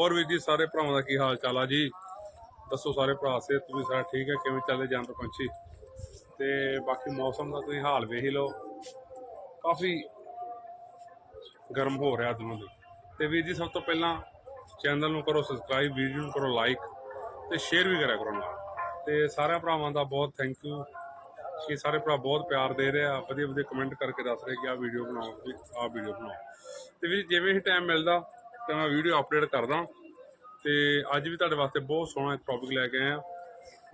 ਹੋਰ ਵੀਰ ਜੀ, ਸਾਰੇ ਭਰਾਵਾਂ ਦਾ ਕੀ ਹਾਲ ਚਾਲ ਆ ਜੀ? ਦੱਸੋ ਸਾਰੇ ਭਰਾ ਸੇ ਤੁਸੀਂ ਸਾਰਾ ਠੀਕ ਹੈ? ਕਿਵੇਂ ਚੱਲੇ ਜਾਂਦੇ ਪੰਛੀ? ਤੇ ਬਾਕੀ ਮੌਸਮ ਦਾ ਤੁਸੀਂ ਹਾਲ ਵੇਖ ਹੀ ਲਓ। ਕਾਫੀ ਗਰਮ ਹੋ ਰਿਹਾ ਦਿਨੋਂ ਦਿਨ। ਤੇ ਵੀਰ ਜੀ, ਸਭ ਤੋਂ ਪਹਿਲਾਂ ਚੈਨਲ ਨੂੰ ਕਰੋ ਸਬਸਕ੍ਰਾਈਬ ਵੀਡੀਓ ਨੂੰ ਕਰੋ ਲਾਈਕ ਤੇ ਸ਼ੇਅਰ ਵੀ ਕਰਿਆ ਕਰੋ ਨਾਲ। ਤੇ ਸਾਰਿਆਂ ਭਰਾਵਾਂ ਦਾ ਬਹੁਤ ਥੈਂਕ ਯੂ ਕਿ ਸਾਰੇ ਭਰਾ ਬਹੁਤ ਪਿਆਰ ਦੇ ਰਹੇ ਆ। ਵਧੀਆ ਵਧੀਆ ਕਮੈਂਟ ਕਰਕੇ ਦੱਸ ਰਹੇ ਕਿ ਆਹ ਵੀਡੀਓ ਬਣਾਓ ਵੀ ਆਹ ਵੀਡੀਓ ਬਣਾਓ। ਤੇ ਵੀ ਜਿਵੇਂ ਹੀ ਟਾਈਮ ਮਿਲਦਾ ਤਾਂ ਮੈਂ ਵੀਡੀਓ ਅਪਡੇਟ ਕਰਦਾ ਤੇ ਅੱਜ ਵੀ ਤੁਹਾਡੇ ਵਾਸਤੇ ਬਹੁਤ ਸੋਹਣਾ ਇੱਕ ਟੌਪਿਕ ਲੈ ਕੇ ਆਏ ਆ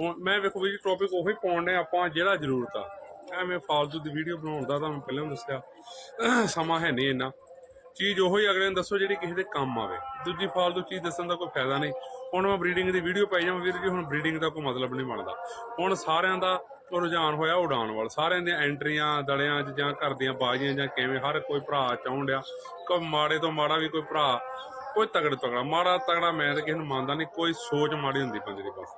ਹੁਣ ਮੈਂ ਵੇਖੋ ਵੀ ਟੌਪਿਕ ਉਹੀ ਪਾਉਣ ਨੇ ਆਪਾਂ ਜਿਹੜਾ ਜ਼ਰੂਰਤ ਆ। ਐਵੇਂ ਫਾਲਤੂ ਦੀ ਵੀਡੀਓ ਬਣਾਉਣ ਦਾ ਤਾਂ ਮੈਂ ਪਹਿਲਾਂ ਦੱਸਿਆ। ਸਮਾਂ ਹੈ ਨਹੀਂ ਇੰਨਾ। ਚੀਜ਼ ਉਹੀ ਅਗਲੇ ਨੂੰ ਦੱਸੋ ਜਿਹੜੀ ਕਿਸੇ ਦੇ ਕੰਮ ਆਵੇ। ਦੂਜੀ ਫਾਲਤੂ ਚੀਜ਼ ਦੱਸਣ ਦਾ ਕੋਈ ਫਾਇਦਾ ਨਹੀਂ। ਹੁਣ ਮੈਂ ਬਰੀਡਿੰਗ ਦੀ ਵੀਡੀਓ ਪਾਈ ਜਾਵਾਂ ਵੀਰ ਜੀ, ਹੁਣ ਬਰੀਡਿੰਗ ਦਾ ਕੋਈ ਮਤਲਬ ਨਹੀਂ ਬਣਦਾ। ਹੁਣ ਸਾਰਿਆਂ ਦਾ ਉਹ ਰੁਝਾਨ ਹੋਇਆ ਉਡਾਨ ਵੱਲ। ਸਾਰਿਆਂ ਦੀਆਂ ਐਂਟਰੀਆਂ ਦਲਿਆਂ 'ਚ ਜਾਂ ਘਰ ਦੀਆਂ ਬਾਜ਼ੀਆਂ ਜਾਂ ਕਿਵੇਂ, ਹਰ ਕੋਈ ਭਰਾ ਚਾਹੁਣ ਡਿਆ। ਕੋਈ ਮਾੜੇ ਤੋਂ ਮਾੜਾ ਵੀ ਕੋਈ ਭਰਾ, ਕੋਈ ਤਗੜ ਤਗੜਾ ਮਾੜਾ ਤਗੜਾ ਮੈਂ ਤਾਂ ਕਿਸੇ ਨੂੰ ਮੰਨਦਾ ਨਹੀਂ, ਕੋਈ ਸੋਚ ਮਾੜੀ ਹੁੰਦੀ ਬੰਦੇ ਦੀ ਬਸ।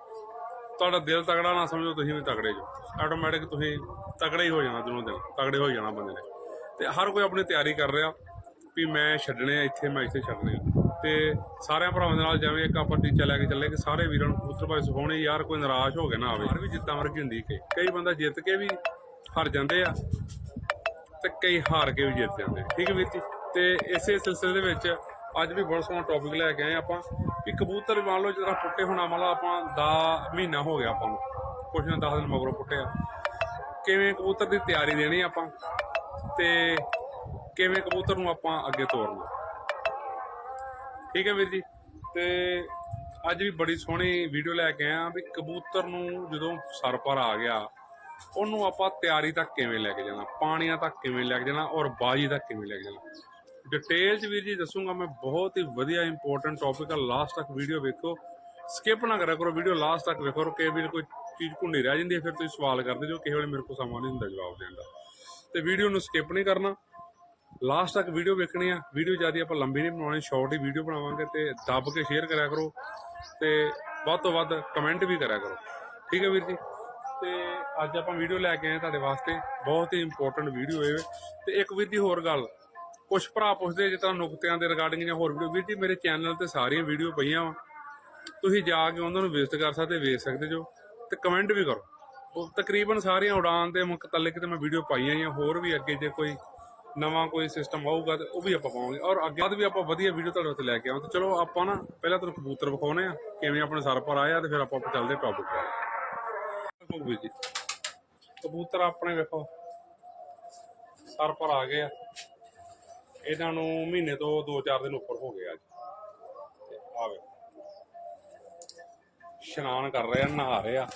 ਤੁਹਾਡਾ ਦਿਲ ਤਗੜਾ ਨਾ ਸਮਝੋ, ਤੁਸੀਂ ਵੀ ਤਗੜੇ ਜੋ। ਆਟੋਮੈਟਿਕ ਤੁਸੀਂ ਤਗੜੇ ਹੀ ਹੋ ਜਾਣਾ ਦਿਨੋਂ ਦਿਨ ਤਗੜੇ ਹੋ ਜਾਣਾ ਬੰਦੇ ਨੇ। ਤੇ ਹਰ ਕੋਈ ਆਪਣੀ ਤਿਆਰੀ ਕਰ ਰਿਹਾ ਵੀ ਮੈਂ ਛੱਡਣੇ ਆ, ਇੱਥੇ ਮੈਂ ਇੱਥੇ ਛੱਡਣੇ ਤੇ ਸਾਰਿਆਂ ਭਰਾਵਾਂ ਦੇ ਨਾਲ ਜਿਵੇਂ ਇੱਕ ਆਪਾਂ ਟੀਚਾ ਲੈ ਕੇ ਚੱਲੇ ਕਿ ਸਾਰੇ ਵੀਰਾਂ ਨੂੰ ਕਬੂਤਰ ਬਾਈ ਸਿਖਾਉਣੇ ਯਾਰ ਕੋਈ ਨਾਰਾਜ਼ ਹੋ ਕੇ ਨਾ ਆਵੇ। ਹਰ ਵੀ ਜਿੱਤਾਂ ਵਰਗੀ ਹੁੰਦੀ ਕਿ ਕਈ ਬੰਦਾ ਜਿੱਤ ਕੇ ਵੀ ਹਾਰ ਜਾਂਦੇ ਆ ਤੇ ਕਈ ਹਾਰ ਕੇ ਵੀ ਜਿੱਤ ਜਾਂਦੇ। ਠੀਕ ਹੈ ਵੀਰ ਜੀ? ਤੇ ਇਸੇ ਸਿਲਸਿਲੇ ਦੇ ਵਿੱਚ ਅੱਜ ਵੀ ਬੜਾ ਸੋਹਣਾ ਟੌਪਿਕ ਲੈ ਕੇ ਆਏ ਆਪਾਂ ਵੀ ਕਬੂਤਰ ਮੰਨ ਲਓ ਜਿਹੜਾ ਪੁੱਟੇ ਹੋਣਾ ਲਓ ਆਪਾਂ ਦਾ ਮਹੀਨਾ ਹੋ ਗਿਆ ਆਪਾਂ ਨੂੰ ਕੁਛ ਨਾ 10 ਦਿਨ ਮਗਰੋਂ ਪੁੱਟਿਆ ਕਿਵੇਂ ਕਬੂਤਰ ਦੀ ਤਿਆਰੀ ਦੇਣੀ ਆਪਾਂ ਤੇ ਕਿਵੇਂ ਕਬੂਤਰ ਨੂੰ ਆਪਾਂ ਅੱਗੇ ਤੋਰਨਾ? ਠੀਕ ਹੈ ਵੀਰ ਜੀ। ਤੇ ਅੱਜ ਵੀ ਬੜੀ ਸੋਹਣੀ ਵੀਡੀਓ ਲੈ ਕੇ ਆਇਆ ਵੀ ਕਬੂਤਰ ਨੂੰ ਜਦੋਂ ਸਰ ਪਰ ਆ ਗਿਆ, ਉਹਨੂੰ ਆਪਾਂ ਤਿਆਰੀ ਤੱਕ ਕਿਵੇਂ ਲੈ ਕੇ ਜਾਣਾ, ਪਾਣੀਆਂ ਤੱਕ ਕਿਵੇਂ ਲੈ ਕੇ ਜਾਣਾ ਔਰ ਬਾਜੀ ਤੱਕ ਕਿਵੇਂ ਲੈ ਕੇ ਜਾਣਾ। ਡਿਟੇਲ ਚ ਵੀਰ ਜੀ ਦੱਸੂਗਾ ਮੈਂ, ਬਹੁਤ ਹੀ ਵਧੀਆ ਇੰਪੋਰਟੈਂਟ ਟੌਪਿਕ ਆ ਲਾਸਟ ਤੱਕ ਵੀਡੀਓ ਵੇਖੋ। ਸਕਿਪ ਨਾ ਕਰਿਆ ਕਰੋ ਵੀਡੀਓ ਲਾਸਟ ਤੱਕ ਵੇਖੋ, ਔਰ ਕਈ ਵਾਰ ਕੋਈ ਚੀਜ਼ ਭੁੰਡੀ ਰਹਿ ਜਾਂਦੀ ਹੈ, ਫਿਰ ਤੁਸੀਂ ਸਵਾਲ ਕਰਦੇ ਜੋ ਕਿਸੇ ਵੇਲੇ ਮੇਰੇ ਕੋਲ ਸਮਾਂ ਨਹੀਂ ਹੁੰਦਾ ਜਵਾਬ ਦੇਣ ਦਾ। ਤੇ ਵੀਡੀਓ ਨੂੰ ਸਕਿਪ ਨਹੀਂ ਕਰਨਾ। ਲਾਸਟ ਤੱਕ ਵੀਡੀਓ ਵੇਖਣੀ ਆ। ਵੀਡੀਓ ਜ਼ਿਆਦਾ ਆਪਾਂ ਲੰਬੀ ਨਹੀਂ ਬਣਾਉਣੀ ਸ਼ਾਰਟ ਹੀ ਵੀਡੀਓ ਬਣਾਵਾਂਗੇ ਤੇ ਦੱਬ ਕੇ ਸ਼ੇਅਰ ਕਰਿਆ ਕਰੋ ਤੇ ਵੱਧ ਤੋਂ ਵੱਧ ਕਮੈਂਟ ਵੀ ਕਰਿਆ ਕਰੋ। ਠੀਕ ਹੈ ਵੀਰ ਜੀ? ਤੇ ਅੱਜ ਆਪਾਂ ਵੀਡੀਓ ਲੈ ਕੇ ਆਏ ਤੁਹਾਡੇ ਵਾਸਤੇ। ਬਹੁਤ ਹੀ ਇੰਪੋਰਟੈਂਟ ਵੀਡੀਓ ਹੈ ਤੇ ਇੱਕ ਵੀਰ ਦੀ ਹੋਰ ਗੱਲ। ਕੁਝ ਭਰਾ ਪੁੱਛਦੇ ਜੇ ਤੁਹਾਨੂੰ ਨੁਕਤਿਆਂ ਦੇ ਰਿਗਾਰਡਿੰਗ ਜਾਂ ਹੋਰ ਵੀਡੀਓ ਵੀਰ ਜੀ, ਮੇਰੇ ਚੈਨਲ ਤੇ ਸਾਰੀਆਂ ਵੀਡੀਓ ਪਈਆਂ ਵਾ। ਤੁਸੀਂ ਜਾ ਕੇ ਉਹਨਾਂ ਨੂੰ ਵਿਜ਼ਿਟ ਕਰ ਸਕਦੇ, ਵੇਖ ਸਕਦੇ ਜੋ। ਤੇ ਕਮੈਂਟ ਵੀ ਕਰੋ। ਉਹ ਤਕਰੀਬਨ ਸਾਰੀਆਂ ਉਡਾਨ ਦੇ ਮੁਤਲਕ ਤੇ ਮੈਂ ਵੀਡੀਓ ਪਾਈਆਂ ਜਾਂ ਹੋਰ ਵੀ ਅੱਗੇ ਜੇ ਕੋਈ ਨਵਾਂ ਕੋਈ ਸਿਸਟਮ ਆਊਗਾ ਤੇ ਉਹ ਵੀ ਆਪਾਂ ਪਾਵਾਂਗੇ। ਔਰ ਅੱਗੇ ਬਾਅਦ ਵੀ ਆਪਾਂ ਵਧੀਆ ਵੀਡੀਓ ਤੁਹਾਡੇ ਉੱਤੇ ਲੈ ਕੇ ਆਵਾਂ। ਤੇ ਚਲੋ ਆਪਾਂ ਨਾ ਪਹਿਲਾਂ ਤੁਹਾਨੂੰ ਕਬੂਤਰ ਵਿਖਾਉਨੇ ਆ ਕਿਵੇਂ ਆਪਣੇ ਸਰ ਪਰ ਆਏ ਆ ਤੇ ਫਿਰ ਆਪਾਂ ਚੱਲਦੇ ਟੌਪਿਕ ਤੇ। ਕਬੂਤਰ ਆਪਣੇ ਵੇਖੋ। ਸਰ ਪਰ ਆ ਗਏ ਆ ਇਹਨਾਂ ਨੂੰ ਮਹੀਨੇ ਤੋਂ 2-4 ਦਿਨ ਉੱਪਰ ਹੋ ਗਏ ਅੱਜ ਤੇ ਇਸ਼ਨਾਨ ਕਰ ਰਹੇ ਆ, ਨਹਾ ਰਹੇ ਆ।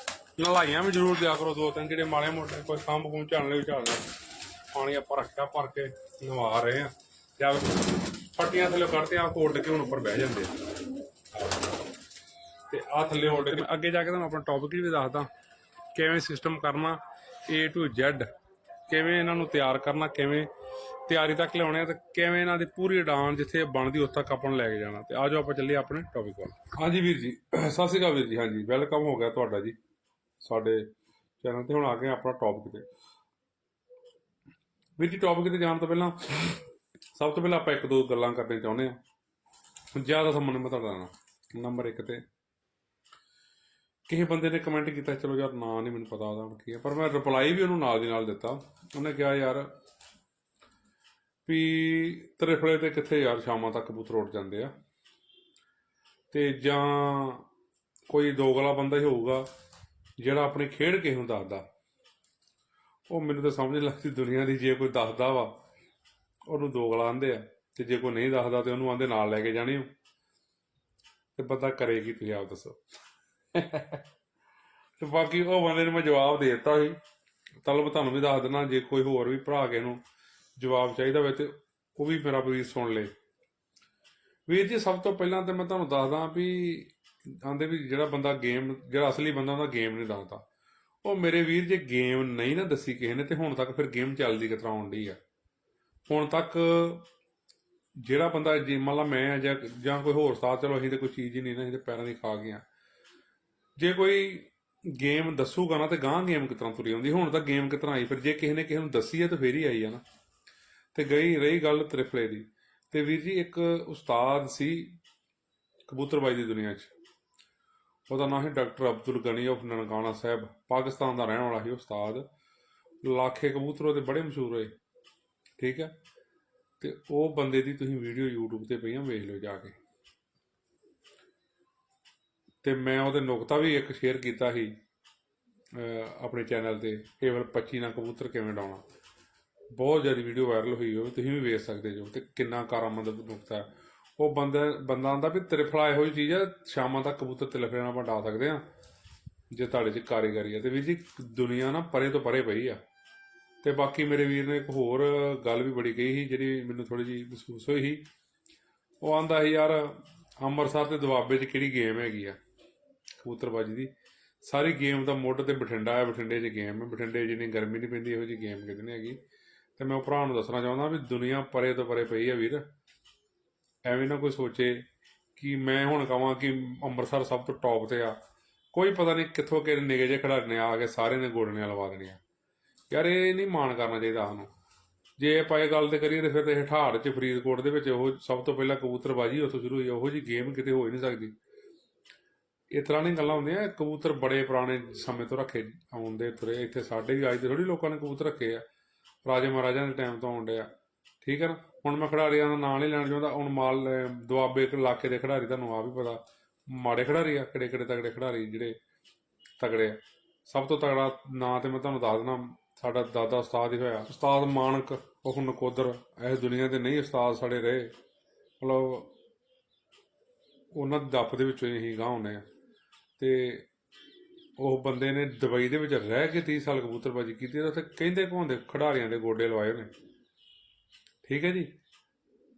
ਨਲਾਈਆਂ ਵੀ ਜ਼ਰੂਰ ਦਿਆ ਕਰੋ ਦੋ ਤਿੰਨ ਜਿਹੜੇ ਮਾੜੇ ਮੋਟੇ ਕੋਈ ਕੰਮ ਕੁਮ ਝਾੜਨ ਲਈ ਝਾੜ ਲੈ ਪਾਣੀ ਆਪਾਂ ਰੱਖਿਆ, ਭਰ ਕੇ ਨਵਾ ਰਹੇ ਆ ਜਾਂ ਫੱਟੀਆਂ ਥੱਲੇ ਕੱਢਦੇ ਆ ਕੋਡ ਕੇ ਹੁਣ ਉੱਪਰ ਬਹਿ ਜਾਂਦੇ ਆ। ਤੇ ਆ ਥੱਲੇ ਹੋਲਡ ਕੇ ਅੱਗੇ ਜਾ ਕੇ ਤੁਹਾਨੂੰ ਆਪਣਾ ਟੌਪਿਕ ਵੀ ਦੱਸਦਾ, ਕਿਵੇਂ ਸਿਸਟਮ ਕਰਨਾ A to Z, ਕਿਵੇਂ ਇਹਨਾਂ ਨੂੰ ਤਿਆਰ ਕਰਨਾ, ਕਿਵੇਂ ਤਿਆਰੀ ਤੱਕ ਲਿਆਉਣੇ ਆ ਤੇ ਕਿਵੇਂ ਇਹਨਾਂ ਦੀ ਪੂਰੀ ਉਡਾਨ ਜਿੱਥੇ ਬਣਦੀ, ਉੱਥੇ ਤੱਕ ਆਪਾਂ ਨੂੰ ਲੈ ਕੇ ਜਾਣਾ। ਤੇ ਆਜੋ ਆਪਾਂ ਚੱਲੀਏ ਆਪਣੇ ਟੌਪਿਕ ਵੱਲ। ਹਾਂਜੀ ਵੀਰ ਜੀ, ਸਤਿ ਸ਼੍ਰੀ ਅਕਾਲ ਵੀਰ ਜੀ, ਹਾਂਜੀ ਵੈਲਕਮ ਹੋ ਗਿਆ ਤੁਹਾਡਾ ਜੀ, ਸਾਡੇ ਚੈਨਲ ਤੇ ਹੁਣ ਆ ਗਏ ਆਪਣਾ ਟੌਪਿਕ ਤੇ। ਵੀਰ ਜੀ ਟੌਪਿਕ ਤੇ ਜਾਣ ਤੋਂ ਪਹਿਲਾਂ ਸਭ ਤੋਂ ਪਹਿਲਾਂ ਆਪਾਂ ਇੱਕ ਦੋ ਗੱਲਾਂ ਕਰਨੀਆਂ ਚਾਹੁੰਦੇ ਆ ਜ਼ਿਆਦਾ ਸਮਾਂ ਮੈਂ ਤੁਹਾਡਾ ਦੇਣਾ ਨੰਬਰ 1 ਤੇ ਕਿਸੇ ਬੰਦੇ ਨੇ ਕਮੈਂਟ ਕੀਤਾ, ਚਲੋ ਯਾਰ ਨਾਂ ਨਹੀਂ ਮੈਨੂੰ ਪਤਾ ਉਹਦਾ ਹੁਣ ਕੀ ਹੈ, ਪਰ ਮੈਂ ਰਿਪਲਾਈ ਵੀ ਉਹਨੂੰ ਨਾਲ ਦੀ ਨਾਲ ਦਿੱਤਾ। ਉਹਨੇ ਕਿਹਾ, ਯਾਰ ਵੀ ਤ੍ਰਿਫਲੇ ਤੇ ਕਿੱਥੇ ਯਾਰ ਸ਼ਾਮਾਂ ਤੱਕ ਕਬੂਤਰ ਉੱਡ ਜਾਂਦੇ ਆ? ਤੇ ਜਾਂ ਕੋਈ ਦੋਗਲਾ ਬੰਦਾ ਹੀ ਹੋਊਗਾ ਜਿਹੜਾ ਆਪਣੀ ਖੇਡ ਕੇ ਹੁੰਦਾ ਦੱਸਦਾ ਉਹ ਮੈਨੂੰ ਤਾਂ ਸਮਝ ਨਹੀਂ ਲੱਗਦੀ ਦੁਨੀਆ ਦੀ, ਜੇ ਕੋਈ ਦੱਸਦਾ ਵਾ, ਉਹਨੂੰ ਦੋਗਲਾ ਆਂਦੇ ਆ। ਤੇ ਜੇ ਕੋਈ ਨਹੀਂ ਦੱਸਦਾ ਤੇ ਉਹਨੂੰ ਆਂਦੇ ਨਾਲ ਲੈ ਕੇ ਜਾਣੇ ਉਹ ਤੇ ਬੰਦਾ ਕਰੇਗੀ ਤੁਸੀਂ ਆਪ ਦੱਸੋ। ਤੇ ਬਾਕੀ ਉਹ ਬੰਦੇ ਨੂੰ ਮੈਂ ਜਵਾਬ ਦੇ ਦਿੱਤਾ ਸੀ। ਤਲਬ ਤੁਹਾਨੂੰ ਵੀ ਦੱਸ ਦਿੰਦਾ ਜੇ ਕੋਈ ਹੋਰ ਵੀ ਭਰਾ ਕੇ ਨੂੰ ਜਵਾਬ ਚਾਹੀਦਾ ਹੋਵੇ ਤੇ ਉਹ ਵੀ ਮੇਰਾ ਵੀਰ ਸੁਣ ਲੇ। ਵੀਰ ਜੀ, ਸਭ ਤੋਂ ਪਹਿਲਾਂ ਤੇ ਮੈਂ ਤੁਹਾਨੂੰ ਦੱਸਦਾ ਵੀ ਆਂਦੇ ਵੀ ਜਿਹੜਾ ਬੰਦਾ ਗੇਮ ਜਿਹੜਾ ਅਸਲੀ ਬੰਦਾ ਉਹਦਾ ਗੇਮ ਨਹੀਂ ਦੱਸਦਾ। ਉਹ ਮੇਰੇ ਵੀਰ ਜੇ ਗੇਮ ਨਹੀਂ ਨਾ ਦੱਸੀ ਕਿਸੇ ਨੇ ਤੇ ਹੁਣ ਤੱਕ ਫਿਰ ਗੇਮ ਚੱਲਦੀ ਕਿਤਰਾ ਆਉਂਦੀ ਆ? ਹੁਣ ਤੱਕ ਜਿਹੜਾ ਬੰਦਾ ਜੇ ਮੰਨ ਲਾ ਮੈਂ ਆ ਜਾਂ ਜਾਂ ਕੋਈ ਹੋਰ ਸਾਥ, ਚਲੋ ਅਸੀਂ ਤੇ ਕੋਈ ਚੀਜ਼ ਹੀ ਨਹੀਂ ਨਾ, ਅਸੀਂ ਤੇ ਪੈਰਾਂ ਦੀ ਖਾ ਗਏ ਆ। ਜੇ ਕੋਈ ਗੇਮ ਦੱਸੂਗਾ ਨਾ ਤੇ ਗਾਂ ਗੇਮ ਕਿਤਨਾ ਤੁਰੀ ਆਉਂਦੀ? ਹੁਣ ਤਾਂ ਗੇਮ ਕਿਤਨਾ ਆਈ? ਫਿਰ ਜੇ ਕਿਸੇ ਨੇ ਕਿਸੇ ਨੂੰ ਦੱਸੀ ਹੈ ਤਾਂ ਫੇਰ ਹੀ ਆਈ ਆ ਨਾ। ਤੇ ਗਈ ਰਹੀ ਗੱਲ ਤ੍ਰਿਫਲੇ ਦੀ। ਤੇ ਵੀਰ ਜੀ ਇੱਕ ਉਸਤਾਦ ਸੀ ਕਬੂਤਰਬਾਜੀ ਦੀ ਦੁਨੀਆ 'ਚ। ਉਹਦਾ ਨਾਮ ਹੈ ਡਾਕਟਰ ਅਬਦੁਲ ਗਨੀ ਆਫ ਨਨਕਾਣਾ ਸਾਹਿਬ, ਪਾਕਿਸਤਾਨ ਦਾ ਰਹਿਣ ਵਾਲਾ ਸੀ ਉਸਤਾਦ। ਲਾਖੇ ਕਬੂਤਰ ਉਹਦੇ ਬੜੇ ਮਸ਼ਹੂਰ ਹੋਏ, ਠੀਕ ਹੈ? ਤੇ ਉਹ ਬੰਦੇ ਦੀ ਤੁਸੀਂ ਵੀਡੀਓ YouTube ਤੇ ਪਈਆਂ, ਵੇਖ ਲਿਓ ਜਾ ਕੇ। ਤੇ ਮੈਂ ਉਹਦੇ ਨੁਕਤਾ ਵੀ ਇੱਕ ਸ਼ੇਅਰ ਕੀਤਾ ਸੀ ਆਪਣੇ ਚੈਨਲ ਤੇ, ਕੇਵਲ 25 ਨਾਲ ਕਬੂਤਰ ਕਿਵੇਂ ਡਾਉਣਾ। ਬਹੁਤ ਜ਼ਿਆਦਾ ਵੀਡੀਓ ਵਾਇਰਲ ਹੋਈ ਹੋਵੇ, ਤੁਸੀਂ ਵੀ ਵੇਖ ਸਕਦੇ ਜੋ, ਤੇ ਕਿੰਨਾ ਕਾਰਾਮੰਦ ਨੁਕਤਾ ਹੈ। ਉਹ ਬੰਦਾ ਬੰਦਾ ਆਂਦਾ ਵੀ ਤ੍ਰਿਫਲਾ ਇਹੋ ਜਿਹੀ ਚੀਜ਼ ਆ, ਸ਼ਾਮਾਂ ਤੱਕ ਕਬੂਤਰ ਤਿਲਫੇ ਨਾਲ ਆਪਾਂ ਡਾ ਸਕਦੇ ਆ। ਜੇ ਤੁਹਾਡੇ 'ਚ ਕਾਰੀਗਰੀ ਆ। ਤੇ ਵੀਰ ਜੀ, ਦੁਨੀਆ ਨਾ ਪਰੇ ਤੋਂ ਪਰੇ ਪਈ ਆ। ਤੇ ਬਾਕੀ ਮੇਰੇ ਵੀਰ ਨੇ ਇੱਕ ਹੋਰ ਗੱਲ ਵੀ ਬੜੀ ਕਹੀ ਸੀ, ਜਿਹੜੀ ਮੈਨੂੰ ਥੋੜੀ ਜਿਹੀ ਮਹਿਸੂਸ ਹੋਈ ਸੀ। ਉਹ ਆਂਦਾ ਸੀ, ਯਾਰ, ਅੰਮ੍ਰਿਤਸਰ ਤੇ ਦੁਆਬੇ 'ਚ ਕਿਹੜੀ ਗੇਮ ਹੈਗੀ ਆ? ਕਬੂਤਰਬਾਜੀ ਦੀ। ਸਾਰੀ ਗੇਮ ਦਾ ਮੁੱਢ ਤੇ ਬਠਿੰਡਾ ਹੈ ਬਠਿੰਡੇ 'ਚ ਗੇਮ ਹੈ ਬਠਿੰਡੇ ਜਿੰਨੀ ਗਰਮੀ ਨਹੀਂ ਪੈਂਦੀ, ਇਹੋ ਜਿਹੀ ਗੇਮ ਕਿਤੇ ਨਹੀਂ ਹੈਗੀ। ਤੇ ਮੈਂ ਉਹ ਭਰਾ ਨੂੰ ਦੱਸਣਾ ਚਾਹੁੰਦਾ ਵੀ ਦੁਨੀਆ ਪਰੇ ਤੋਂ ਪਰੇ ਪਈ ਆ ਵੀਰ। ਐਵੇਂ ਨਾ ਕੋਈ ਸੋਚੇ ਕਿ ਮੈਂ ਹੁਣ ਕਹਾਂ ਕਿ ਅੰਮ੍ਰਿਤਸਰ ਸਭ ਤੋਂ ਟੌਪ ਤੇ ਆ। ਕੋਈ ਪਤਾ ਨਹੀਂ ਕਿੱਥੋਂ ਕਿਹੜੇ ਨਿਗੇ ਜੇ ਖਿਡਾਰੀ ਨੇ ਆ ਕੇ ਸਾਰੇ ਨੇ ਗੋੜੀਆਂ ਲਵਾ ਦੇਣੀਆਂ। ਯਾਰ ਇਹ ਨਹੀਂ ਮਾਣ ਕਰਨਾ ਚਾਹੀਦਾ ਸਾਨੂੰ। ਜੇ ਆਪਾਂ ਇਹ ਗੱਲ ਤੇ ਕਰੀਏ ਤੇ ਫਿਰ ਇਹ ਠਾੜ ਚ ਫਰੀਦਕੋਟ ਦੇ ਵਿੱਚ ਉਹ ਸਭ ਤੋਂ ਪਹਿਲਾਂ ਕਬੂਤਰਬਾਜੀ ਉੱਥੋਂ ਸ਼ੁਰੂ ਹੋਈ, ਉਹੋ ਜੀ ਗੇਮ ਕਿਤੇ ਹੋ ਹੀ ਨਹੀਂ ਸਕਦੀ। ਇਸ ਤਰ੍ਹਾਂ ਦੀਆਂ ਗੱਲਾਂ ਹੁੰਦੀਆਂ, ਕਬੂਤਰ ਬੜੇ ਪੁਰਾਣੇ ਸਮੇਂ ਤੋਂ ਰੱਖੇ ਆਉਂਦੇ ਤੁਰੇ ਇੱਥੇ, ਸਾਡੇ ਵੀ ਅੱਜ ਦੇ ਥੋੜੀ ਲੋਕਾਂ ਨੇ ਕਬੂਤਰ ਰੱਖੇ ਆ। ਰਾਜੇ ਮਹਾਰਾਜਾ ਦੇ ਟਾਈਮ ਤੋਂ ਆਉਂਦੇ ਆ ਠੀਕ ਹੈ ਨਾ? ਹੁਣ ਮੈਂ ਖਿਡਾਰੀਆਂ ਦਾ ਨਾਂ ਨਹੀਂ ਲੈਣਾ ਚਾਹੁੰਦਾ। ਹੁਣ ਮਾਲ ਅਹ, ਦੁਆਬੇ ਇੱਕ ਇਲਾਕੇ ਦੇ ਖਿਡਾਰੀ ਤੁਹਾਨੂੰ ਆ ਵੀ ਪਤਾ। ਮਾੜੇ ਖਿਡਾਰੀ ਆ ਕਿਹੜੇ ਕਿਹੜੇ ਤਗੜੇ ਖਿਡਾਰੀ ਜਿਹੜੇ ਤਗੜੇ ਆ। ਸਭ ਤੋਂ ਤਗੜਾ ਨਾਂ ਤੇ ਮੈਂ ਤੁਹਾਨੂੰ ਦੱਸ ਦਿੰਦਾ ਸਾਡਾ ਦਾਦਾ ਉਸਤਾਦ ਹੀ ਹੋਇਆ। ਉਸਤਾਦ ਮਾਨਕ ਉਹ ਨਕੋਦਰ ਇਸ ਦੁਨੀਆ ਤੇ ਨਹੀਂ ਉਸਤਾਦ ਸਾਡੇ ਰਹੇ। ਮਤਲਬ ਉਹਨਾਂ ਦੇ ਦੱਪ ਦੇ ਵਿੱਚੋਂ ਹੀ ਅਸੀਂ ਗਾਹ ਹੁੰਦੇ ਆ। ਤੇ ਉਹ ਬੰਦੇ ਨੇ ਦੁਬਈ ਦੇ ਵਿੱਚ ਰਹਿ ਕੇ 30 ਸਾਲ ਕਬੂਤਰਬਾਜੀ ਕੀਤੀ ਤੇ ਉੱਥੇ ਕਹਿੰਦੇ ਘੁੰਮਦੇ ਖਿਡਾਰੀਆਂ ਦੇ ਗੋਡੇ ਲਵਾਏ ਉਹਨੇ। ਠੀਕ ਹੈ ਜੀ?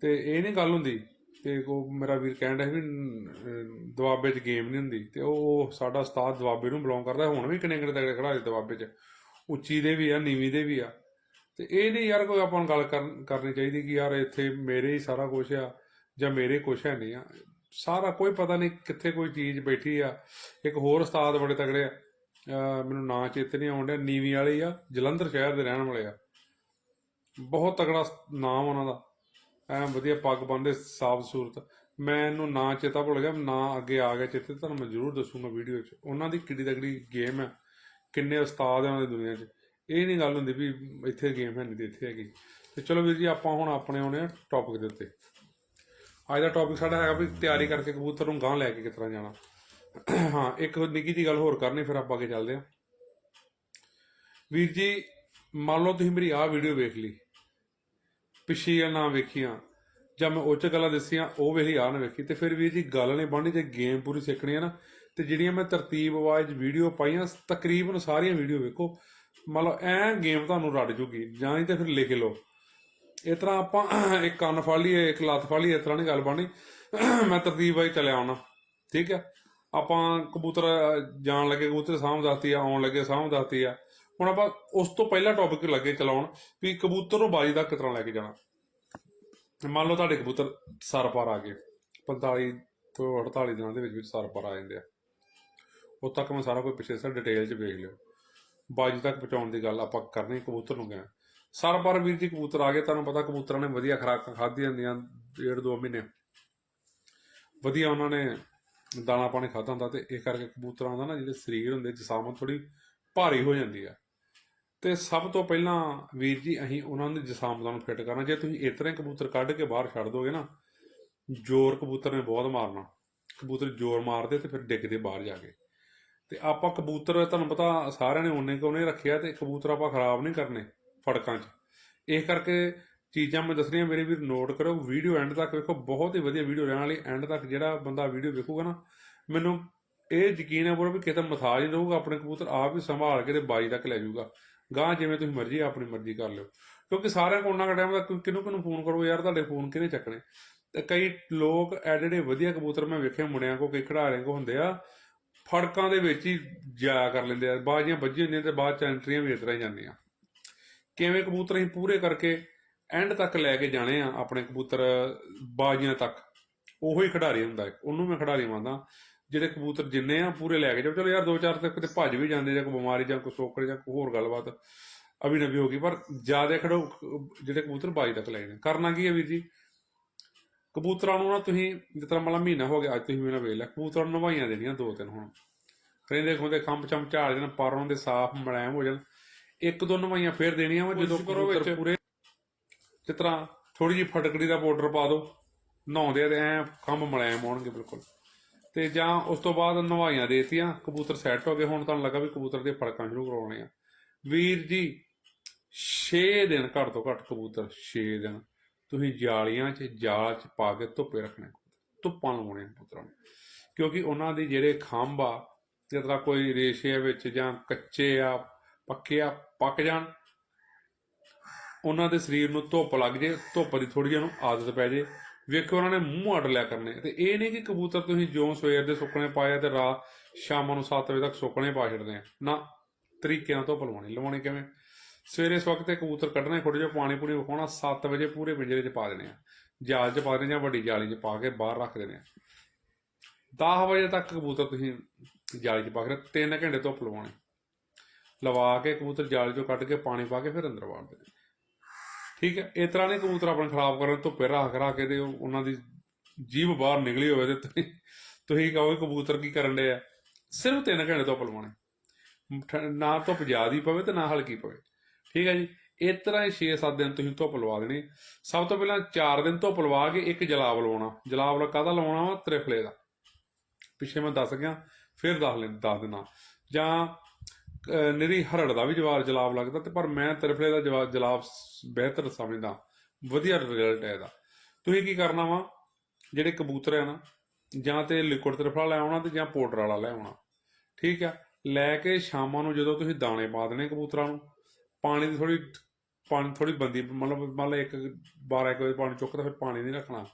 ਤੇ ਇਹ ਨਹੀਂ ਗੱਲ ਹੁੰਦੀ ਤੇ ਉਹ ਮੇਰਾ ਵੀਰ ਕਹਿਣ ਡਿਆ ਵੀ ਅਮ, ਦੁਆਬੇ 'ਚ ਗੇਮ ਨਹੀਂ ਹੁੰਦੀ। ਤੇ ਉਹ ਸਾਡਾ ਉਸਤਾਦ ਦੁਆਬੇ ਨੂੰ ਬਿਲੋਂਗ ਕਰਦਾ ਹੁਣ ਵੀ ਕਿੰਨੇ ਕਿੰਨੇ ਤਗੜੇ ਖਿਡਾਰੀ ਦੁਆਬੇ 'ਚ। ਉੱਚੀ ਦੇ ਵੀ ਆ ਨੀਵੀਂ ਦੇ ਵੀ ਆ। ਤੇ ਇਹ ਨਹੀਂ ਯਾਰ ਕੋਈ ਆਪਾਂ ਨੂੰ ਗੱਲ ਕਰਨੀ ਚਾਹੀਦੀ ਕਿ ਯਾਰ ਇੱਥੇ ਮੇਰੇ ਹੀ ਸਾਰਾ ਕੁਝ ਆ ਜਾਂ ਮੇਰੇ ਕੁਝ ਹੈ ਨਹੀਂ ਆ। ਸਾਰਾ ਕੋਈ ਪਤਾ ਨਹੀਂ ਕਿੱਥੇ ਕੋਈ ਚੀਜ਼ ਬੈਠੀ ਆ। ਇੱਕ ਹੋਰ ਉਸਤਾਦ ਬੜੇ ਤਗੜੇ ਆ। ਮੈਨੂੰ ਨਾਂ ਚੇਤੇ ਨਹੀਂ ਆਉਣ ਡਿਆ। ਨੀਵੀਂ ਵਾਲੇ ਆ ਜਲੰਧਰ ਸ਼ਹਿਰ ਦੇ ਰਹਿਣ ਵਾਲੇ ਆ। ਬਹੁਤ ਤਗੜਾ ਨਾਮ ਉਹਨਾਂ ਦਾ। ਐ ਵਧੀਆ ਪੱਗ ਬੰਨਦੇ ਸਾਫ਼ ਸੂਰਤ। ਮੈਂ ਇਹਨੂੰ ਨਾਂ ਚੇਤਾ ਭੁੱਲ ਗਿਆ, ਨਾਂ ਅੱਗੇ ਆ ਗਿਆ ਚੇਤੇ, ਤੁਹਾਨੂੰ ਮੈਂ ਜ਼ਰੂਰ ਦੱਸੂਗਾ ਵੀਡੀਓ 'ਚ। ਉਹਨਾਂ ਦੀ ਕਿੱਡੀ ਤਗੜੀ ਗੇਮ ਹੈ। ਕਿੰਨੇ ਉਸਤਾਦ ਆ ਉਹਨਾਂ ਦੀ ਦੁਨੀਆ 'ਚ। ਇਹ ਨਹੀਂ ਗੱਲ ਹੁੰਦੀ ਵੀ ਇੱਥੇ ਗੇਮ ਹੈ ਨਹੀਂ ਤੇ ਇੱਥੇ ਹੈਗੀ। ਤੇ ਚਲੋ ਵੀਰ ਜੀ, ਆਪਾਂ ਹੁਣ ਆਪਣੇ ਆਉਣੇ ਆ ਟੌਪਿਕ ਦੇ ਉੱਤੇ। ਅੱਜ ਦਾ ਟੌਪਿਕ ਸਾਡਾ ਹੈਗਾ ਵੀ ਤਿਆਰੀ ਕਰਕੇ ਕਬੂਤਰ ਨੂੰ ਗਾਂ ਲੈ ਕੇ ਕਿਸ ਤਰ੍ਹਾਂ ਜਾਣਾ। ਹਾਂ, ਇੱਕ ਨਿੱਕੀ ਜੀ ਗੱਲ ਹੋਰ ਕਰਨੀ, ਫਿਰ ਆਪਾਂ ਅੱਗੇ ਚੱਲਦੇ ਹਾਂ। ਵੀਰ ਜੀ, ਮੰਨ ਲਓ ਤੁਸੀਂ ਮੇਰੀ ਆਹ ਵੀਡੀਓ ਵੇਖ ਲਈ। ਪਿਛਲੀਆਂ ਨਾ ਵੇਖੀਆਂ। ਜਾਂ ਮੈਂ ਉੱਚ ਗੱਲਾਂ ਦੱਸੀਆਂ, ਉਹ ਵੇਖੀ ਆ ਨਾ ਵੇਖੀ। ਤੇ ਫਿਰ ਵੀਰ ਜੀ ਗੱਲ ਨਹੀਂ ਬਣਨੀ, ਜੇ ਗੇਮ ਪੂਰੀ ਸਿੱਖਣੀ ਹੈ ਨਾ, ਤੇ ਜਿਹੜੀਆਂ ਮੈਂ ਤਰਤੀਬ ਵਾਈਜ਼ ਵੀਡੀਓ ਪਾਈਆਂ, ਤਕਰੀਬਨ ਸਾਰੀਆਂ ਵੀਡੀਓ ਵੇਖੋ। ਮੰਨ ਲਓ, ਐ ਗੇਮ ਤੁਹਾਨੂੰ ਰੜ ਜੂਗੀ, ਜਾਂ ਨਹੀਂ ਤੇ ਫਿਰ ਲਿਖ ਲਓ। ਇਸ ਤਰ੍ਹਾਂ ਆਪਾਂ ਇੱਕ ਕੰਨ ਫੜ ਲਈਏ, ਇੱਕ ਲੱਤ ਫੜ ਲਈਏ, ਇਸ ਤਰ੍ਹਾਂ ਨਹੀਂ ਗੱਲ ਬਣਨੀ। ਮੈਂ ਤਰਤੀਬ ਵਾਈਜ਼ ਚਲਿਆ ਆਉਣਾ ਠੀਕ ਹੈ ਆਪਾਂ ਕਬੂਤਰ ਜਾਣ ਲੱਗੇ, ਕਬੂਤਰ ਸਾਂਭ ਦੱਸਦੀ ਆ, ਆਉਣ ਲੱਗੇ ਸਾਂਭ ਦੱਸਦੀ ਆ। ਹੁਣ ਆਪਾਂ ਉਸ ਤੋਂ ਪਹਿਲਾਂ ਟੌਪਿਕ ਲੱਗੇ ਚਲਾਉਣ ਵੀ ਕਬੂਤਰ ਨੂੰ ਬਾਜੀ ਦਾ ਕਿਸ ਤਰ੍ਹਾਂ ਲੈ ਕੇ ਜਾਣਾ। ਮੰਨ ਲਓ ਤੁਹਾਡੇ ਕਬੂਤਰ ਸਰ ਪਰ ਆ ਗਏ 45 ਤੋਂ 48 ਦਿਨਾਂ ਦੇ ਵਿੱਚ ਵਿੱਚ ਸਰ ਪਰ ਆ ਜਾਂਦੇ ਆ। ਉਦੋਂ ਤੱਕ ਮੈਂ ਸਾਰਾ ਕੁਝ ਪਿੱਛੇ ਸਰ ਡਿਟੇਲ 'ਚ ਵੇਖ ਲਿਓ। ਬਾਜੀ ਤੱਕ ਪਹੁੰਚਾਉਣ ਦੀ ਗੱਲ ਆਪਾਂ ਕਰਨੀ, ਕਬੂਤਰ ਨੂੰ ਗਿਆ ਸਰ ਪਰ ਵੀਰ ਜੀ ਕਬੂਤਰ ਆ ਗਏ, ਤੁਹਾਨੂੰ ਪਤਾ ਕਬੂਤਰਾਂ ਨੇ ਵਧੀਆ ਖੁਰਾਕਾਂ ਖਾਧੀਆਂ ਹੁੰਦੀਆਂ ਡੇਢ ਦੋ ਮਹੀਨੇ। ਵਧੀਆ ਉਹਨਾਂ ਨੇ ਦਾਣਾ ਪਾਣੀ ਖਾਧਾ ਹੁੰਦਾ ਤੇ ਇਹ ਕਰਕੇ ਕਬੂਤਰਾਂ ਦਾ ਨਾ ਜਿਹੜੇ ਸਰੀਰ ਹੁੰਦੇ, ਜਸਾਮਤ ਥੋੜੀ ਭਾਰੀ ਹੋ ਜਾਂਦੀ ਆ। ਤੇ ਸਭ ਤੋਂ ਪਹਿਲਾਂ ਵੀਰ ਜੀ, ਅਸੀਂ ਉਹਨਾਂ ਦੀ ਜਿਸਾਮਤਾਂ ਨੂੰ ਫਿੱਟ ਕਰਨਾ। ਜੇ ਤੁਸੀਂ ਇਸ ਤਰ੍ਹਾਂ ਹੀ ਕਬੂਤਰ ਕੱਢ ਕੇ ਬਾਹਰ ਛੱਡ ਦੋਗੇ ਨਾ, ਜ਼ੋਰ ਕਬੂਤਰ ਨੇ ਬਹੁਤ ਮਾਰਨਾ। ਕਬੂਤਰ ਜ਼ੋਰ ਮਾਰਦੇ ਤੇ ਫਿਰ ਡਿੱਗਦੇ ਬਾਹਰ ਜਾ ਕੇ। ਤੇ ਆਪਾਂ ਕਬੂਤਰ, ਤੁਹਾਨੂੰ ਪਤਾ ਸਾਰਿਆਂ ਨੇ ਉਹਨੇ ਕੋਨੇ ਰੱਖਿਆ ਤੇ ਕਬੂਤਰ ਆਪਾਂ ਖਰਾਬ ਨਹੀਂ ਕਰਨੇ ਫੜਕਾਂ 'ਚ। ਇਸ ਕਰਕੇ ਚੀਜ਼ਾਂ ਮੈਂ ਦੱਸ ਰਹੀਆਂ ਮੇਰੇ ਵੀਰ ਨੋਟ ਕਰੋ ਵੀਡੀਓ ਐਂਡ ਤੱਕ ਵੇਖੋ, ਬਹੁਤ ਹੀ ਵਧੀਆ ਵੀਡੀਓ ਰਹਿਣ ਵਾਲੀ ਐਂਡ ਤੱਕ ਜਿਹੜਾ ਬੰਦਾ ਵੀਡੀਓ ਵੇਖੂਗਾ ਨਾ, ਮੈਨੂੰ ਇਹ ਯਕੀਨ ਹੈ ਪੂਰਾ ਵੀ ਕਿਤੇ ਮਸਾਜ ਹੀ ਲਊਗਾ ਆਪਣੇ ਕਬੂਤਰ ਆਪ ਹੀ ਸੰਭਾਲ ਕੇ ਤੇ ਬਾਜੀ ਤੱਕ ਲੈ ਜਾਊਗਾ। ਗਾਂ ਜਿਵੇਂ ਤੁਸੀਂ ਮਰਜ਼ੀ, ਆਪਣੀ ਮਰਜ਼ੀ ਕਰ ਲਿਓ। ਕਿਉਂਕਿ ਸਾਰਿਆਂ ਕੋਲ ਉਹਨਾਂ ਟਾਈਮ ਦਾ ਕਿਹਨੂੰ ਕਿਹਨੂੰ ਫੋਨ ਕਰੋ ਯਾਰ, ਤੁਹਾਡੇ ਫੋਨ ਕਿਹਨੇ ਚੱਕਣੇ? ਤੇ ਕਈ ਲੋਕ ਐਡੇ ਵਧੀਆ ਕਬੂਤਰ ਮੈਂ ਵੇਖੇ ਮੁੰਡਿਆਂ ਕੋ ਕਈ ਖਿਡਾਰੀਆਂ ਕੋ ਹੁੰਦੇ ਆ, ਫੜਕਾਂ ਦੇ ਵਿੱਚ ਹੀ ਜਾਇਆ ਕਰ ਲੈਂਦੇ ਆ। ਬਾਜ਼ੀਆਂ ਵੱਜੀ ਹੁੰਦੀਆਂ ਤੇ ਬਾਅਦ ਚ ਐਂਟਰੀਆਂ ਵੀ ਇਸ ਤਰ੍ਹਾਂ ਹੀ ਜਾਂਦੀਆਂ। ਕਿਵੇਂ ਕਬੂਤਰ ਅਸੀਂ ਪੂਰੇ ਕਰਕੇ ਐਂਡ ਤੱਕ ਲੈ ਕੇ ਜਾਣੇ ਆ, ਆਪਣੇ ਕਬੂਤਰ ਬਾਜ਼ੀਆਂ ਤੱਕ? ਉਹੋ ਹੀ ਖਿਡਾਰੀ ਹੁੰਦਾ ਉਹਨੂੰ ਮੈਂ ਖਿਡਾਰੀ ਮੰਨਦਾ। ਜਿਹੜੇ ਕਬੂਤਰ ਜਿੰਨੇ ਆ ਪੂਰੇ ਲੈ ਕੇ ਜਾਓ। ਚਲੋ ਯਾਰ ਦੋ ਚਾਰ ਤੇ ਕਿਤੇ ਭੱਜ ਵੀ ਜਾਂਦੇ ਜਾਂ ਕੋਈ ਬਿਮਾਰੀ ਜਾਂ ਕੋਈ ਸੋਕੜ ਜਾਂ ਕੋਈ ਹੋਰ ਗੱਲਬਾਤ ਅਭੀ ਨਵੀ ਹੋ ਗਈ ਪਰ ਜ਼ਿਆਦਾ ਖੜੋ ਜਿਹੜੇ ਕਬੂਤਰ ਬਾਜੀ ਤੱਕ ਲੈ ਜਾਣੇ। ਕਰਨਾ ਕੀ ਹੈ ਵੀਰ ਜੀ? ਕਬੂਤਰਾਂ ਨੂੰ ਨਾ ਤੁਸੀਂ ਜਿਸ ਤਰ੍ਹਾਂ ਮਤਲਬ ਮਹੀਨਾ ਹੋ ਗਿਆ ਅੱਜ ਤੁਸੀਂ ਮੇਰਾ ਵੇਖ ਲਿਆ ਕਬੂਤਰਾਂ ਨੂੰ ਨਵਾਈਆਂ ਦੇਣੀਆਂ ਦੋ ਤਿੰਨ ਹੁਣ। ਕਹਿੰਦੇ ਖੁੰਦੇ ਖੰਭ ਚਮ ਝਾੜ ਜਾਣ ਪਰ ਉਹਨਾਂ ਦੇ ਸਾਫ਼ ਮੁਲਾਇਮ ਹੋ ਜਾਣ। ਇੱਕ ਦੋ ਨਵਾਈਆਂ ਫੇਰ ਦੇਣੀਆਂ ਵਾ ਜਦੋਂ ਕਬੂਤਰ ਪੂਰੇ ਜਿਸ ਤਰ੍ਹਾਂ ਥੋੜੀ ਜਿਹੀ ਫਟਕੜੀ ਦਾ ਪਾਊਡਰ ਪਾ ਦਿਓ ਨਹਾਉਂਦੇ ਤੇ ਐ ਖੰਭ ਮੁਲਾਇਮ ਹੋਣਗੇ ਬਿਲਕੁਲ। ਤੇ ਜਾਂ ਉਸ ਤੋਂ ਬਾਅਦ ਨਵਾਈਆਂ ਦੇਤੀਆਂ, ਕਬੂਤਰ ਸੈੱਟ ਹੋ ਗਏ। ਹੁਣ ਤੁਹਾਨੂੰ ਲੱਗਾ ਵੀ ਕਬੂਤਰ ਦੇ ਫੜਕਾਂ ਸ਼ੁਰੂ ਕਰਾਉਣੇ ਆ ਵੀਰ ਜੀ 6 ਦਿਨ ਘੱਟ ਤੋਂ ਘੱਟ ਕਬੂਤਰ 6 ਦਿਨ। ਤੁਸੀਂ ਜਾਲੀਆਂ 'ਚ, ਜਾਲ 'ਚ ਪਾ ਕੇ ਧੁੱਪੇ ਰੱਖਣੇ ਧੁੱਪਾਂ ਲਾਉਣੇ ਕਬੂਤਰਾਂ ਨੂੰ। ਕਿਉਂਕਿ ਉਹਨਾਂ ਦੇ ਜਿਹੜੇ ਖੰਭ ਆ, ਜਿਸ ਤਰ੍ਹਾਂ ਕੋਈ ਰੇਸ਼ੇ ਵਿੱਚ ਜਾਂ ਕੱਚੇ ਆ, ਪੱਕੇ ਆ, ਪੱਕ ਜਾਣ, ਉਹਨਾਂ ਦੇ ਸਰੀਰ ਨੂੰ ਧੁੱਪ ਲੱਗ ਜੇ, ਧੁੱਪ ਦੀ ਥੋੜੀ ਜਿਹੀ ਨੂੰ ਆਦਤ ਪੈ ਜੇ। ਵੇਖੋ ਉਹਨਾਂ ਨੇ ਮੂੰਹ ਅੱਡ ਲਿਆ ਕਰਨੇ। ਤੇ ਇਹ ਨਹੀਂ ਕਿ ਕਬੂਤਰ ਤੁਸੀਂ ਜਿਉਂ ਸਵੇਰ ਦੇ ਸੁੱਕਣੇ ਪਾਇਆ ਤੇ ਰਾਤ ਸ਼ਾਮ ਨੂੰ 7 ਵਜੇ ਤੱਕ ਸੁੱਕਣੇ ਪਾ ਛੱਡਦੇ ਆ। ਨਾ ਤਰੀਕੇ ਨਾਲ ਧੁੱਪ ਲਵਾਉਣੀ ਲਵਾਉਣੀ ਕਿਵੇਂ? ਸਵੇਰੇ ਇਸ ਵਕਤ ਤੇ ਕਬੂਤਰ ਕੱਢਣੇ ਥੋੜੇ ਜੋ ਪਾਣੀ ਪੂਣੀ ਵਿਖਾਉਣਾ 7 ਵਜੇ ਪੂਰੇ ਪਿੰਜਰੇ 'ਚ ਪਾ ਦੇਣੇ ਆ। ਜਾਲ 'ਚ ਪਾ ਦੇਣੇ ਜਾਂ ਵੱਡੀ ਜਾਲੀ 'ਚ ਪਾ ਕੇ ਬਾਹਰ ਰੱਖ ਦੇਣੇ ਆ। 10 ਵਜੇ ਤੱਕ ਕਬੂਤਰ ਤੁਸੀਂ ਜਾਲੀ 'ਚ ਪਾ ਕੇ 3 ਘੰਟੇ ਧੁੱਪ ਲਵਾਉਣੀ ਲਵਾ ਕੇ ਕਬੂਤਰ ਜਾਲੀ 'ਚੋਂ ਕੱਢ ਕੇ ਪਾਣੀ ਪਾ ਕੇ ਫਿਰ ਅੰਦਰ ਵਾੜ ਦੇਣੇ ਠੀਕ ਹੈ, ਇਸ ਤਰ੍ਹਾਂ ਨਹੀਂ ਕਬੂਤਰ ਆਪਣਾ ਖਰਾਬ ਕਰਨ, ਧੁੱਪੇ ਰੱਖ ਰੱਖ ਕੇ ਤੇ ਉਹਨਾਂ ਦੀ ਜੀਭ ਬਾਹਰ ਨਿਕਲੀ ਹੋਵੇ ਤੇ ਤੁਸੀਂ ਤੁਸੀਂ ਕਬੂਤਰ ਕੀ ਕਰਨ ਦੇ ਆ। ਸਿਰਫ 3 ਘੰਟੇ ਧੁੱਪ ਲਵਾਉਣੇ। ਨਾ ਧੁੱਪ ਜ਼ਿਆਦੀ ਪਵੇ ਤੇ ਨਾ ਹਲਕੀ ਪਵੇ। ਠੀਕ ਹੈ ਜੀ, ਇਸ ਤਰ੍ਹਾਂ ਹੀ 6-7 ਦਿਨ ਤੁਸੀਂ ਧੁੱਪ ਲਵਾ ਦੇਣੀ। ਸਭ ਤੋਂ ਪਹਿਲਾਂ 4 ਦਿਨ ਧੁੱਪ ਲਵਾ ਕੇ ਇੱਕ ਜਲਾਬ ਲਵਾਉਣਾ। ਜਲਾਬ ਕਾਹਦਾ ਲਵਾਉਣਾ ਵਾ? ਤ੍ਰਿਫਲੇ ਦਾ। ਪਿੱਛੇ ਮੈਂ ਦੱਸ ਗਿਆ, ਫਿਰ ਦੱਸ ਲੈ ਦੱਸ ਦਿੰਦਾ। ਜਾਂ ਨਿਰੀ ਹਰੜ ਦਾ ਵੀ ਜਵਾਬ ਜਲਾਬ ਲੱਗਦਾ ਤੇ ਪਰ ਮੈਂ ਤ੍ਰਿਫਲੇ ਦਾ ਜਵਾਬ ਜਲਾਬ ਬਿਹਤਰ ਸਮਝਦਾ। ਵਧੀਆ ਰਿਜ਼ਲਟ ਹੈ ਇਹਦਾ। ਤੁਸੀਂ ਕੀ ਕਰਨਾ ਵਾ? ਜਿਹੜੇ ਕਬੂਤਰ ਆ ਨਾ, ਜਾਂ ਤੇ ਲਿਕੁਇਡ ਤ੍ਰਿਫਲਾ ਲੈ ਆਉਣਾ ਤੇ ਜਾਂ ਪਾਊਡਰ ਵਾਲਾ ਲੈ ਆਉਣਾ। ਠੀਕ ਆ? ਲੈ ਕੇ ਸ਼ਾਮਾਂ ਨੂੰ ਜਦੋਂ ਤੁਸੀਂ ਦਾਣੇ ਪਾ ਦੇਣੇ ਕਬੂਤਰਾਂ ਨੂੰ, ਪਾਣੀ ਦੀ ਥੋੜੀ ਪਾਣੀ ਥੋੜੀ ਬੰਦੀ, ਮਤਲਬ ਮੰਨ ਲਓ ਇੱਕ 12 ਇੱਕ ਵਜੇ ਪਾਣੀ ਚੁੱਕਦਾ ਫਿਰ ਪਾਣੀ ਨਹੀਂ ਰੱਖਣਾ।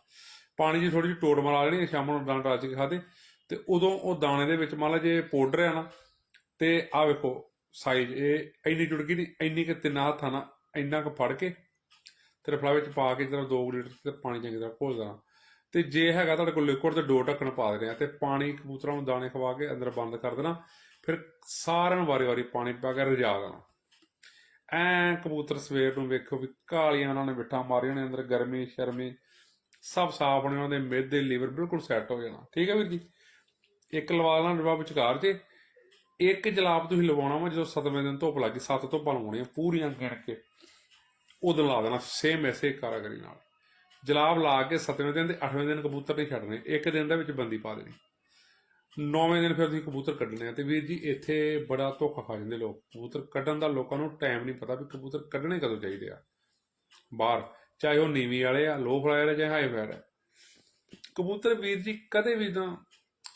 ਪਾਣੀ ਦੀ ਥੋੜੀ ਜਿਹੀ ਟੋਟ ਮਰਾ ਲੈਣੀ ਸ਼ਾਮਾਂ ਨੂੰ ਦਾਣਾ ਟਾਚ ਕੇ ਖਾਦੇ ਤੇ ਉਦੋਂ ਉਹ ਦਾਣੇ ਦੇ ਵਿੱਚ ਮੰਨ ਲਾ ਜੇ ਪਾਊਡਰ ਆ ਨਾ ਤੇ ਆ ਵੇਖੋ ਸਾਈਜ਼ ਇਹ ਇੰਨੀ ਜੁੜ ਗਈ ਨਹੀਂ ਇੰਨੀ ਕਿ ਤਿੰਨ ਹੱਥਾਂ ਨਾਲ ਇੰਨਾ ਕੁ ਫੜ ਕੇ ਤ੍ਰਿਫਲਾ ਵਿੱਚ ਪਾ ਕੇ ਜਦੋਂ 2 ਲੀਟਰ ਤੇ ਪਾਣੀ ਚੰਗੀ ਤਰ੍ਹਾਂ ਘੋਲ ਦੇਣਾ। ਤੇ ਜੇ ਹੈਗਾ ਤੁਹਾਡੇ ਕੋਲ ਲਿਕੁਇਡ ਤੇ ਦੋ ਢੱਕਣ ਪਾ ਦੇਣੇ ਆ, ਤੇ ਪਾਣੀ ਕਬੂਤਰਾਂ ਨੂੰ ਦਾਣੇ ਖਵਾ ਕੇ ਅੰਦਰ ਬੰਦ ਕਰ ਦੇਣਾ, ਫਿਰ ਸਾਰਿਆਂ ਨੂੰ ਵਾਰੀ-ਵਾਰੀ ਪਾਣੀ ਪਾ ਕੇ ਰਜਾ ਦੇਣਾ। ਐ ਕਬੂਤਰ ਸਵੇਰ ਨੂੰ ਵੇਖੋ ਵੀ ਕਾਲੀਆਂ ਉਹਨਾਂ ਨੇ ਬਿੱਠਾ ਮਾਰੀਆਂ ਨੇ ਅੰਦਰ, ਗਰਮੀ, ਸ਼ਰਮੀ, ਸਭ ਸਾਫ਼ ਹੋਣੇ, ਉਹਨਾਂ ਦੇ ਮਿਹਦੇ ਲੀਵਰ ਬਿਲਕੁਲ ਸੈੱਟ ਹੋ ਜਾਣਾ। ਠੀਕ ਹੈ ਵੀਰ ਜੀ? ਇੱਕ ਲਵਾ ਲੈਣਾ ਡੱਬਾ ਵਿਚਕਾਰ 'ਚ। ਇੱਕ ਜਲਾਬ ਤੁਸੀਂ ਲਵਾਉਣਾ ਵਾ, ਜਦੋਂ ਸਤਵੇਂ ਦਿਨ ਧੁੱਪ ਲੱਗੀ ਸੱਤ ਧੁੱਪਾਂ ਲਵਾਉਣੀਆਂ, ਪੂਰੀਆਂ ਗਿਣ ਕੇ ਉਦੋਂ ਲਾ ਦੇਣਾ ਸੇਮ ਐਸੇ ਕਾਰਾਗਰੀ ਨਾਲ। ਜਲਾਬ ਲਾ ਕੇ ਸਤਵੇਂ ਦਿਨ ਤੇ ਅੱਠਵੇਂ ਦਿਨ ਕਬੂਤਰ ਨਹੀਂ ਛੱਡਣੇ, ਇੱਕ ਦਿਨ ਦੇ ਵਿੱਚ ਬੰਦੀ ਪਾ ਦੇਣੀ। ਨੌਵੇਂ ਦਿਨ ਫਿਰ ਤੁਸੀਂ ਕਬੂਤਰ ਕੱਢਣੇ ਆ, ਤੇ ਵੀਰ ਜੀ, ਇੱਥੇ ਬੜਾ ਧੋਖਾ ਖਾ ਜਾਂਦੇ ਲੋਕ। ਕਬੂਤਰ ਕੱਢਣ ਦਾ ਲੋਕਾਂ ਨੂੰ ਟਾਈਮ ਨਹੀਂ ਪਤਾ ਵੀ ਕਬੂਤਰ ਕੱਢਣੇ ਕਦੋਂ ਚਾਹੀਦੇ ਆ। ਬਾਹਰ, ਚਾਹੇ ਉਹ ਨੀਵੀਂ ਵਾਲੇ ਆ ਲੋ ਫਲਾਇਰ ਆ, ਚਾਹੇ ਹਾਈ ਫਲਾਇਰ ਆ। ਕਬੂਤਰ ਵੀਰ ਜੀ, ਕਦੇ ਵੀ ਤਾਂ